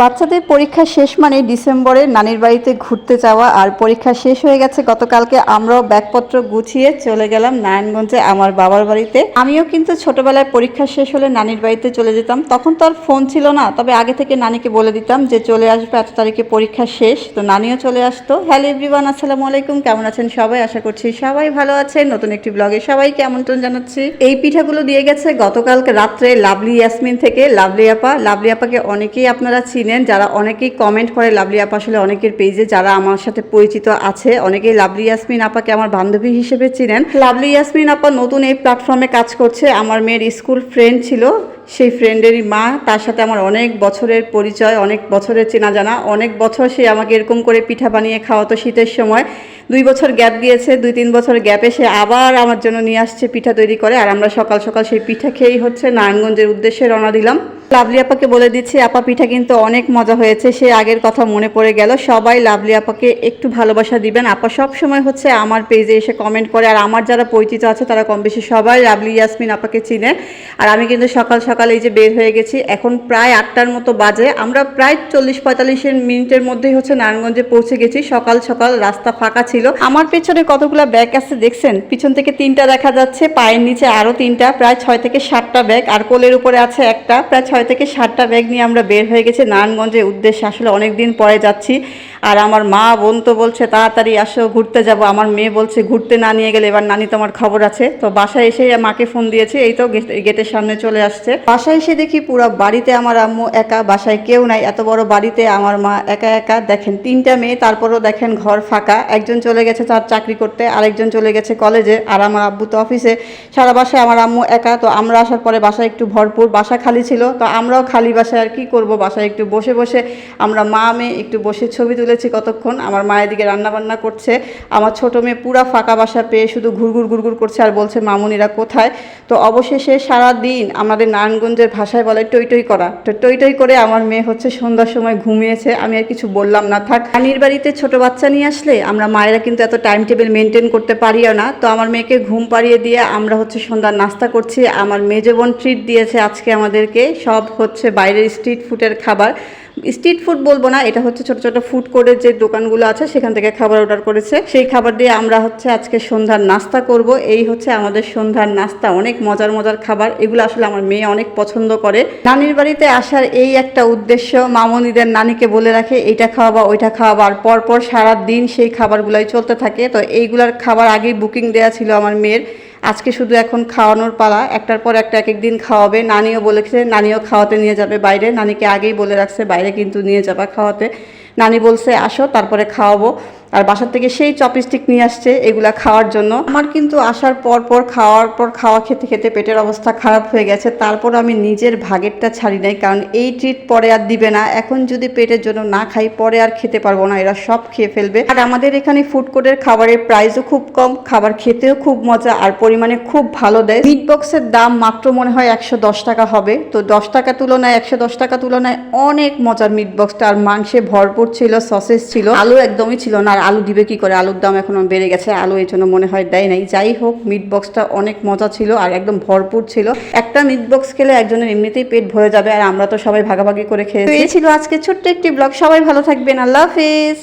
বাচ্চাদের পরীক্ষা শেষ মানে ডিসেম্বরে নানির বাড়িতে ঘুরতে যাওয়া, আর পরীক্ষা শেষ হয়ে গেছে গতকালকে। আমরাও ব্যাগপত্র গুছিয়ে চলে গেলাম নারায়ণগঞ্জে আমার বাবার বাড়িতে। আমিও কিন্তু ছোটবেলায় পরীক্ষা শেষ হলে নানির বাড়িতে চলে যেতাম। তখন তো আর ফোন ছিল না, তবে আগে থেকে নানিকে বলে দিতাম যে চলে আসবে, এত তারিখে পরীক্ষা শেষ। তো নানিও চলে আসতো। হ্যালো এভরিওয়ান, আসসালামু আলাইকুম, কেমন আছেন সবাই? আশা করছি সবাই ভালো আছেন। নতুন একটি ব্লগে সবাইকে আমন্ত্রণ জানাচ্ছি। এই পিঠাগুলো দিয়ে গেছে গতকালকে রাত্রে লাভলি ইয়াসমিন থেকে। লাভলি আপা, লাভলি আপাকে অনেকেই আপনারা চিনেন যারা অনেকেই কমেন্ট করে, লাভলি আপা আসলে অনেকের পেজে যারা আমার সাথে পরিচিত আছে, অনেকেই লাভলি ইয়াসমিন আপাকে আমার বান্ধবী হিসেবে চিনেন। লাভলি ইয়াসমিন আপা নতুন এই প্ল্যাটফর্মে কাজ করছে। আমার মেয়ের স্কুল ফ্রেন্ড ছিল, সেই ফ্রেন্ডেরই মা। তার সাথে আমার অনেক বছরের পরিচয়, অনেক বছরের চেনা জানা অনেক বছর সে আমাকে এরকম করে পিঠা বানিয়ে খাওয়াতো শীতের সময়। দুই বছর গ্যাপ দিয়েছে দুই তিন বছর গ্যাপে সে আবার আমার জন্য নিয়ে আসছে পিঠা তৈরি করে। আর আমরা সকাল সকাল সেই পিঠা খেয়েই হচ্ছে নারায়ণগঞ্জের উদ্দেশ্যে রওনা দিলাম। লাভলি আপাকে বলে দিচ্ছি, আপা পিঠা কিন্তু অনেক মজা হয়েছে, সে আগের কথা মনে পড়ে গেল। সবাই লাভলি আপাকে একটু ভালোবাসা দিবেন। আপা সব সময় হচ্ছে আমার পেজে এসে কমেন্ট করে, আর আমার যারা পরিচিত আছে তারা কম বেশি সবাই লাভলি ইয়াসমিন আপাকে চিনে। আর আমি কিন্তু সকাল সকাল এই যে বের হয়ে গেছি, এখন প্রায় আটটার মতো বাজে। আমরা প্রায় চল্লিশ পঁয়তাল্লিশের মিনিটের মধ্যেই হচ্ছে নারায়ণগঞ্জে পৌঁছে গেছি। সকাল সকাল রাস্তা ফাঁকা ছিল। আমার পেছনে কতগুলো ব্যাগ আছে দেখছেন? পিছন থেকে তিনটা দেখা যাচ্ছে, পায়ের নিচে আরও তিনটা, প্রায় ছয় থেকে সাতটা ব্যাগ আর কোলের উপরে আছে একটা, প্রায় ছয় থেকে সাতটা ব্যাগ নিয়ে আমরা বের হয়ে গেছি। নারায়ণগঞ্জের উদ্দেশ্যে আসলে অনেক দিন পরে যাচ্ছি। আর আমার মা, বোন তো বলছে, তাড়াতাড়ি আসো, ঘুরতে যাব। আমার মেয়ে বলছে, ঘুরতে না নিয়ে গেলে এবার নানি তোমার খবর আছে। তো বাসায় এসে মাকে ফোন দিয়েছে, এই তো গেট- গেটের সামনে চলে আসছে। বাসায় এসে দেখি পুরো বাড়িতে আমার আম্মু একা, বাসায় কেউ নাই। এত বড় বাড়িতে আমার মা একা একা। দেখেন, তিনটা মেয়ে, তারপরও দেখেন ঘর ফাঁকা। একজন চলে গেছে তার চাকরি করতে, আরেকজন চলে গেছে কলেজে। আর আমার আব্বু তো অফিসে। সারা বাসায় আমার আম্মু একা। তো আমরা আসার পরে বাসায় একটু ভরপুর। বাসা খালি ছিল। তো আমরাও খালি বাসায় আর কি করব? বাসায় একটু বসে বসে আমরা মা, মেয়ে একটু বসে ছবি তুলেছি কতক্ষণ? আমার মায়ের দিকে রান্না বান্না করছে। আমার ছোট মেয়ে পুরা ফাঁকা বাসা পেয়ে শুধু ঘুরঘুর ঘুরঘুর করছে আর বলছে, মামুনিরা কোথায়? তো অবশেষে সারা দিন আমাদের নারায়ণগঞ্জের ভাষায় বলে, টই টই করা। তো টই টই করে আমার মেয়ে হচ্ছে সন্ধ্যার সময় ঘুমিয়েছে। আমি আর কিছু বললাম না, থাক। রানীর বাড়িতে ছোট বাচ্চা নিয়ে আসলে আমরা মায়েরা কিন্তু এত টাইম টেবিল মেনটেন করতে পারিও না। তো আমার মেয়েকে ঘুম পাড়িয়ে দিয়ে আমরা হচ্ছে সন্ধ্যার নাস্তা করছি। আমার মেজো বোন ট্রিট দিয়েছে আজকে আমাদেরকে। সব হচ্ছে বাইরের স্ট্রিট ফুডের খাবার। স্ট্রিট ফুড বলব না, এটা হচ্ছে ছোট ছোট ফুড কোর্টের যে দোকানগুলো আছে, সেখান থেকে খাবার অর্ডার করেছে। সেই খাবার দিয়ে আমরা হচ্ছে আজকে সন্ধ্যার নাস্তা করব। এই হচ্ছে আমাদের সন্ধ্যার নাস্তা, অনেক মজার মজার খাবার। এগুলো আসলে আমার মেয়ে অনেক পছন্দ করে। নানির বাড়িতে আসার এই একটা উদ্দেশ্য, মামনিদের নানিকে বলে রাখে, এইটা খাওয়াবা, ওইটা খাওয়াবা। আর পরপর সারা দিন সেই খাবারগুলোই চলতে থাকে। তো এইগুলার খাবার আগেই বুকিং দেওয়া ছিল আমার মেয়ের। আজকে শুধু এখন খাওয়ানোর পালা, একটার পর একটা এক এক দিন খাওয়াবে। নানিও বলেছে, নানিও খাওয়াতে নিয়ে যাবে বাইরে। নানিকে আগেই বলে রাখছে, বাইরে কিন্তু নিয়ে যাবা খাওয়াতে। নানি বলছে, আসো, তারপরে খাওয়াবো। আর বাসার থেকে সেই চপস্টিক নিয়ে আসছে, এগুলা খাওয়ার জন্য। আমার কিন্তু আসার পর পর খাওয়ার পর খাওয়া খেতে খেতে পেটের অবস্থা খারাপ হয়ে গেছে। তারপর আমি নিজের ভাগেরটা ছাড়ি নাই, কারণ এই ট্রিট পরে আর দিবে না। এখন যদি পেটের জন্য না খাই, পরে আর খেতে পারব না, এরা সব খেয়ে ফেলবে। আর আমাদের এখানে ফুড কোর্টের খাবারের প্রাইসও খুব কম, খাবার খেতেও খুব মজা, আর পরিমাণে খুব ভালো দেয়। মিট বক্সের দাম মাত্র মনে হয় একশো দশ টাকা হবে। তো দশ টাকা তুলনায়, একশো দশ টাকা তুলনায় অনেক মজার মিট বক্সটা আর মাংসে ভরপুর ছিল সসেস ছিল, আলু একদমই ছিল না। আর আলু দিবে কি করে? আলুর দাম এখন বেড়ে গেছে, আলু এই জন্য মনে হয় দেয় নাই। যাই হোক মিট বক্সটা অনেক মজা ছিল আর একদম ভরপুর ছিল। একটা মিট বক্স খেলে একজনের এমনিতেই পেট ভরে যাবে আর আমরা তো সবাই ভাগাভাগি করে এই ছিল আজকে ছোট্ট একটি ব্লগ সবাই ভালো থাকবেন। আল্লাহ হাফিজ।